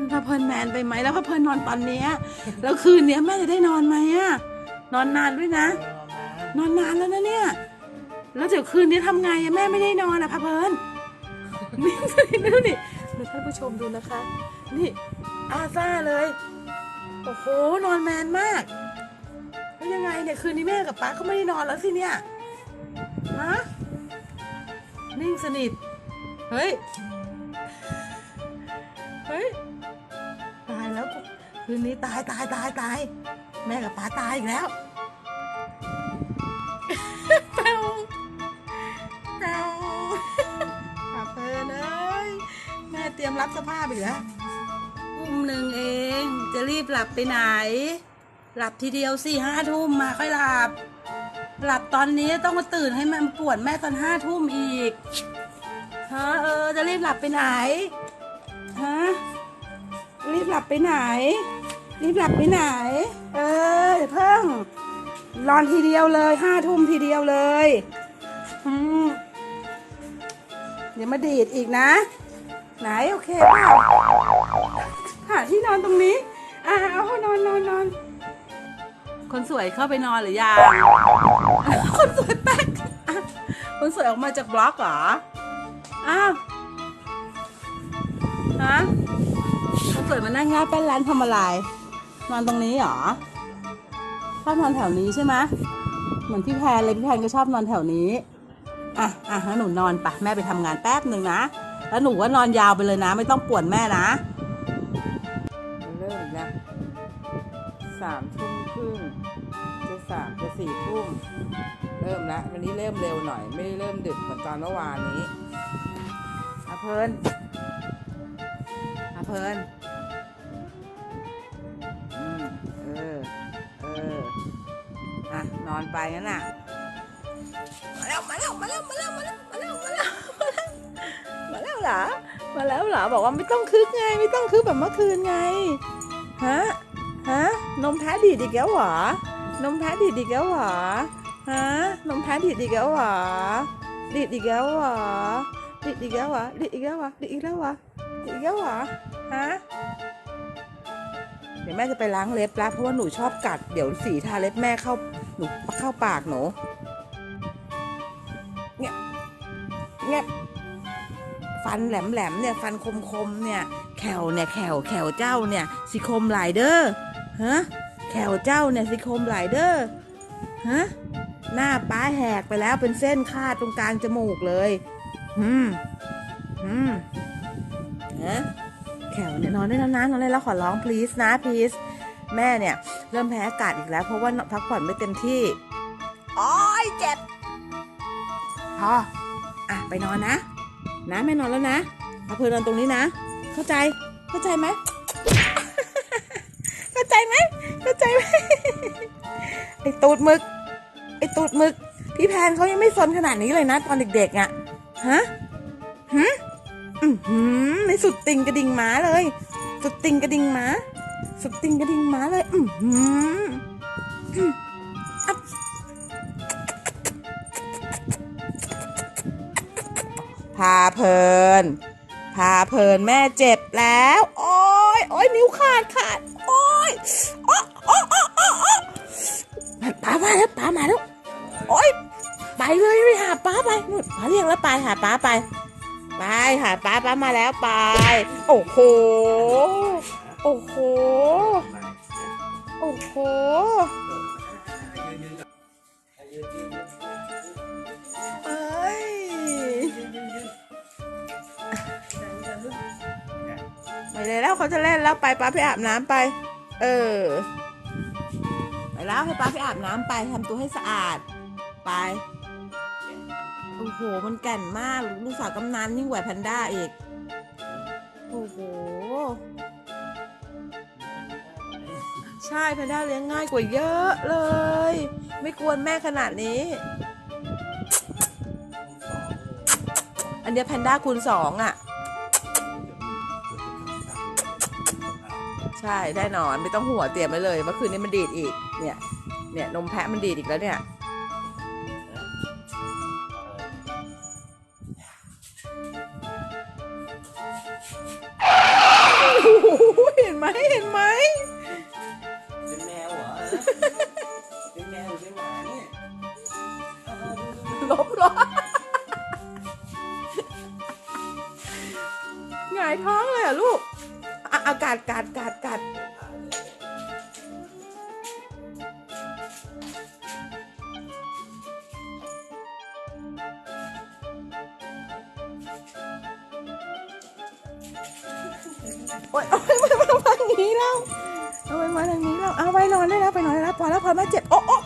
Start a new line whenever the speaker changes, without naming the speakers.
นพระเพลินแมนไปไหมแล้วพระเพลินนอนตอนเนี้ยแล้วคืนเนี้ยแม่จะได้นอนไหมอะนอนนานด้วยนะ นอนนานแล้วนะเนี่ย แล้วเดี๋ยวคืนนี้ทำไงอะแม่ไม่ได้นอนอะพระเพลินนี่ดูนี่เดี๋ยวท่านผู้ชมดูนะคะ นี่อาซ่าเลยโอ้โหนอนแมนมากแล้วยังไงเนี่ยคืนนี้แม่กับป๊าเขาไม่ได้นอนแล้วสิเนี่ยฮะนิ่งสนิทเฮ้ย เฮ้ยตายแล้ว คืนนี้ตายตายตายตาย แม่กับป๊าตายอีกแล้วเปาเปาปาเพลินเอ้ยแม่เตรียมรับสภาพอีกแล้วทุ่มหนึ่งเอง จะรีบหลับไปไหน หลับทีเดียวสี่ห้าทุ่มมาค่อยหลับ หลับตอนนี้ต้องมาตื่นให้มันปวดแม่ตอนห้าทุ่มอีกฮะเออจะรีบหลับไปไหนฮะรีบหลับไปไหน รีบหลับไปไหน เอออย่าเพิ่งนอนทีเดียวเลยห้าทุ่มทีเดียวเลยอืมเดี๋ยวมาดีดอีกนะ ไหนโอเคเปล่าหาที่นอนตรงนี้อ่าเอานอนนอนนอนคนสวยเข้าไปนอนหรือยังคนสวยแป๊กอะคนสวยออกมาจากบล็อกเหรออ้าวฮะคนสวยมานั่งง่ายแป้นร้านทำอะไร นอนตรงนี้เหรอชอบนอนแถวนี้ใช่ไหมเหมือนพี่แพนเลยพี่แพนก็ชอบนอนแถวนี้อะอะแล้วหนูนอนปะแม่ไปทำงานแป๊บหนึ่งนะแล้วหนูก็นอนยาวไปเลยนะ ไม่ต้องปวนแม่นะเริ่มแล้วสามทุ่มครึ่งจะสามจะสี่ทุ่มเริ่มแล้ววันนี้เริ่มเร็วหน่อย ไม่ได้เริ่มดึกเหมือนตอนเมื่อวานนี้อาเพลินอาเพลิน อออะ นอนไปงั้นน่ะ มาแล้ว มาแล้ว มาแล้ว มาแล้ว มาแล้ว มาแล้ว มาแล้ว มาแล้วเหรอ มาแล้วเหรอ บอกว่าไม่ต้องคึกไง ไม่ต้องคึกแบบเมื่อคืนไง ฮะ ฮะ นมแพ้ดีดอีกแล้วเหรอ นมแพ้ดีดอีกแล้วเหรอ ฮะ นมแพ้ดีดอีกแล้วเหรอ ดีดอีกแล้วเหรอ ดีดอีกแล้วเหรอ ดีดอีกแล้วเหรอ ดีดอีกแล้วเหรอ ดีดอีกแล้วเหรอ ฮะ เดี๋ยวแม่จะไปล้างเล็บแล้วเพราะว่าหนูชอบกัด เดี๋ยวสีทาเล็บแม่เข้าหนูเข้าปากหนูเนี่ยเนี่ยฟันแหลมๆเนี่ยฟันคมๆเนี่ยแขวเนี่ยแขวแขวเจ้าเนี่ยสิคมหลายเด้อฮะแขวเจ้าเนี่ยสิคมหลายเด้อฮะหน้าป้าแหกไปแล้วเป็นเส้นคาดตรงกลางจมูกเลย อืม อืมฮะ แขวเนี่ยนอนได้แล้วนะนอนได้แล้วขอร้อง please นะ please แม่เนี่ย เริ่มแพ้อากาศอีกแล้ว เพราะว่าพักผ่อนไม่เต็มที่โอ้ยเจ็บพออะไปนอนนะ นะแม่นอนแล้วนะเอาเพลินนอนตรงนี้นะ เข้าใจเข้าใจไหมเข้าใจไหมเข้าใจไหมไอตูดหมึกไอตูดหมึก พี่แพนเขายังไม่สนขนาดนี้เลยนะ ตอนเด็กๆอะ่ะฮะหืม อือหือไม่สุดติงกระดิ่งหมาเลย สุดติงกระดิ่งหมาสุดติงกระดิ่งหมาเลย อือหืออืมอับพาเพลิน พาเพลินแม่เจ็บแล้ว โอ้ยโอ้ยนิ้วขาดขาด โอ้ยโอ้โอ้โอ้โอ้โอ้ป้ามาแล้วป้ามาแล้ว โอ้ยไปเลยไปหาป้าไปนู่นป้าเรียกแล้วไปหาป้าไป ไปหาป้าป้ามาแล้วไป โอ้โห โอ้โห โอ้โห เอ้ย ไปเลยแล้วเขาจะเล่นแล้วไปป้าไปอาบน้ำไป เออ ไปแล้วให้ป้าไปอาบน้ำไปทำตัวให้สะอาด ไป โอ้โห มันแก่นมาก ลูกสาวกำนันยิ่งกว่าแพนด้าอีก โอ้โห ใช่แพนด้าเลี้ยงง่ายกว่าเยอะเลย ไม่กวนแม่ขนาดนี้ อันเนี้ยแพนด้าคูณสองอะ ใช่ได้นอนไม่ต้องหัวเตรียมไว้เลยเมื่อคืนนี้มันดีดอีก เนี่ย เนี่ยนมแพะมันดีดอีกแล้วเนี่ย ไหมเห็นไหม
เป็นแมวเห
รอ เป็นแมวห
รือเป็นหมาเนี่ย
ลบล้อหงายท้องเลยอะลูกอากาศกัดกัดกัดโอ๊ยโอ๊ยไม่ไนี้แล้วเอาไปมาทางนี้แล้วเอาไปนอนได้แล้วไปนอนได้แล้วพอแล้วพอแม่เจ็บโอ๊ะโอ๊ะ